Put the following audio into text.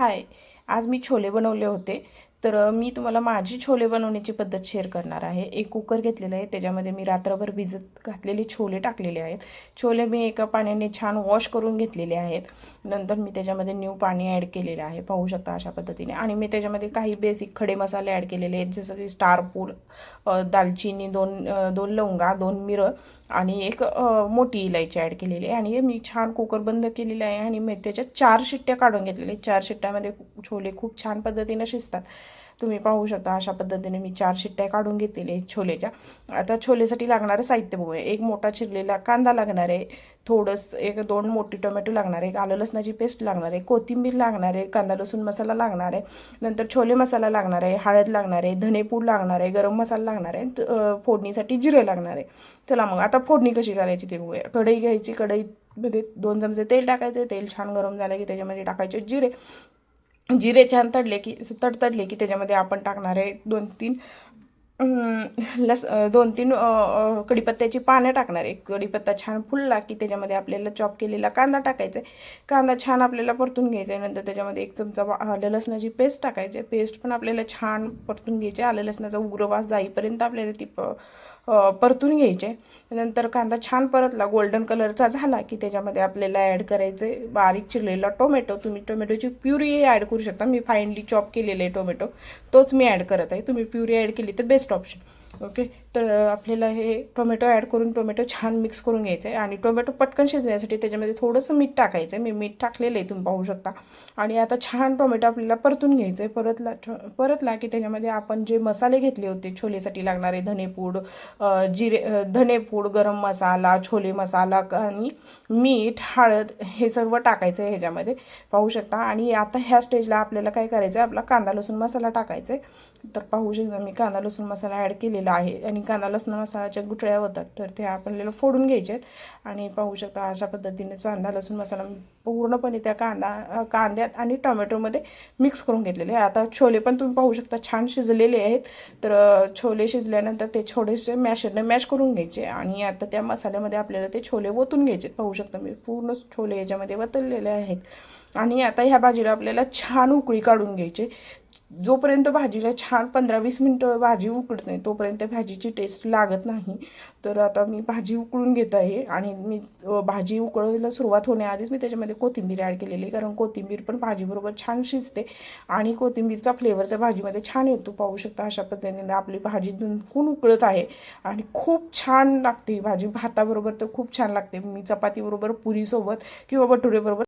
हाय आज मी छोले बनवले होते. तर मी तुम्हाला माझी छोले बनवण्याची पद्धत शेअर करणार आहे. एक कुकर घेतलेलं आहे त्याच्यामध्ये मी रात्रभर भिजत घातलेले छोले टाकलेले आहेत. छोले मी एका पाण्याने छान वॉश करून घेतलेले आहेत. नंतर मी त्याच्यामध्ये न्यू पाणी ॲड केलेलं आहे. पाहू शकता अशा पद्धतीने. आणि मी त्याच्यामध्ये काही बेसिक खडे मसाले ॲड केलेले आहेत जसं की स्टारपूल दालचिनी दोन दोन लवंगा दोन मिरं आणि एक मोठी इलायची ॲड केलेली आहे. आणि मी छान कुकर बंद केलेलं आहे आणि मी त्याच्यात चार शिट्ट्या काढून घेतलेल्या चार शिट्ट्यामध्ये छोले खूप छान पद्धतीने शिजतात. तुम्ही पाहू शकता अशा पद्धतीने मी चार शिट्ट्या काढून घेतलेल्या आहेत छोलेच्या आता छोलेसाठी लागणारं साहित्य बघूया एक मोठा चिरलेला कांदा लागणार आहे थोडंसं एक दोन मोठी टोमॅटो लागणार आहे आलं लसणाची पेस्ट लागणार आहे कोथिंबीर लागणार आहे कांदा लसूण मसाला लागणार आहे नंतर छोले मसाला लागणार आहे हळद लागणार आहे धनेपूड लागणार आहे गरम मसाला लागणार आहे फोडणीसाठी जिरे लागणार आहे चला मग आता फोडणी कशी करायची ते बघूया कढई घ्यायची कढईमध्ये दोन चमचे तेल टाकायचे तेल छान गरम झालं की त्याच्यामध्ये टाकायचे जिरे जिरे छान तडले की तडतडले की त्याच्यामध्ये आपण टाकणार आहे दोन तीन लस दोन तीन कढीपत्त्याची पानं टाकणार आहे. कढीपत्ता छान फुलला की त्याच्यामध्ये आपल्याला चॉप केलेला कांदा टाकायचा आहे कांदा छान आपल्याला परतून घ्यायचा आहे नंतर त्याच्यामध्ये एक चमचा आलं लसणाची पेस्ट टाकायची आहे पेस्ट पण आपल्याला छान परतून घ्यायची आहे आलं लसणाचा उग्र वास जाईपर्यंत आपल्याला ती प परतून घ्यायचे. नंतर कांदा छान परतला गोल्डन कलरचा झाला की त्याच्यामध्ये आपल्याला ॲड करायचे बारीक चिरलेला टोमॅटो तुम्ही टोमॅटोची प्युरी ॲड करू शकता. मी फाईनली चॉप केलेले आहे टोमॅटो तोच मी ॲड करत आहे. तुम्ही प्युरी ॲड केली तर बेस्ट ऑप्शन ओके तर आपल्याला हे टोमॅटो ॲड करून टोमॅटो छान मिक्स करून घ्यायचं आहे आणि टोमॅटो पटकन शिजण्यासाठी त्याच्यामध्ये थोडंसं मीठ टाकायचं आहे मी मीठ टाकलेलं आहे तुम्ही पाहू शकता. आणि आता छान टोमॅटो आपल्याला परतून घ्यायचं आहे परतला परतला की त्याच्यामध्ये आपण जे मसाले घेतले होते छोलेसाठी लागणारे धनेपूड जिरे धनेपूड गरम मसाला छोले मसाला आणि मीठ हळद हे सर्व टाकायचं आहे ह्याच्यामध्ये. पाहू शकता. आणि आता ह्या स्टेजला आपल्याला काय करायचं आहे आपला कांदा लसूण मसाला टाकायचा आहे तर पाहू शकता मी कांदा लसूण मसाला ॲड केलेला आहे. आणि कांदा लसूण मसाल्याच्या गुठळ्या होतात तर ते आपल्याला फोडून घ्यायचे आहेत आणि पाहू शकता अशा पद्धतीने कांदा लसूण मसाला पूर्णपणे त्या कांदा कांद्यात आणि टोमॅटोमध्ये मिक्स करून घेतलेले आहे. आता छोले पण तुम्ही पाहू शकता छान शिजलेले आहेत. तर छोले शिजल्यानंतर ते छोलेसे मॅशरने मॅश करून घ्यायचे. आणि आता त्या मसाल्यामध्ये आपल्याला ते छोले ओतून घ्यायचे. पाहू शकता मी पूर्ण छोले याच्यामध्ये वतललेले आहेत. आणि आता ह्या भाजीला आपल्याला छान उकळी काढून घ्यायचे. जोपर्यंत भाजीला छान पंधरा वीस मिनटं भाजी उकळत नाही तोपर्यंत भाजीची टेस्ट लागत नाही. तर आता मी भाजी उकळून घेत आहे आणि मी भाजी उकळायला सुरुवात होण्याआधीच मी त्याच्यामध्ये कोथिंबीर ॲड केलेली आहे. कारण कोथिंबीर पण भाजीबरोबर छान शिजते आणि कोथिंबीरचा फ्लेवर त्या भाजीमध्ये छान येतो. पाहू शकता अशा पद्धतीने आपली भाजी दुमकून उकळत आहे आणि खूप छान लागते. भाजी भाताबरोबर तर खूप छान लागते. मी चपातीबरोबर पुरीसोबत किंवा भटुरेबरोबर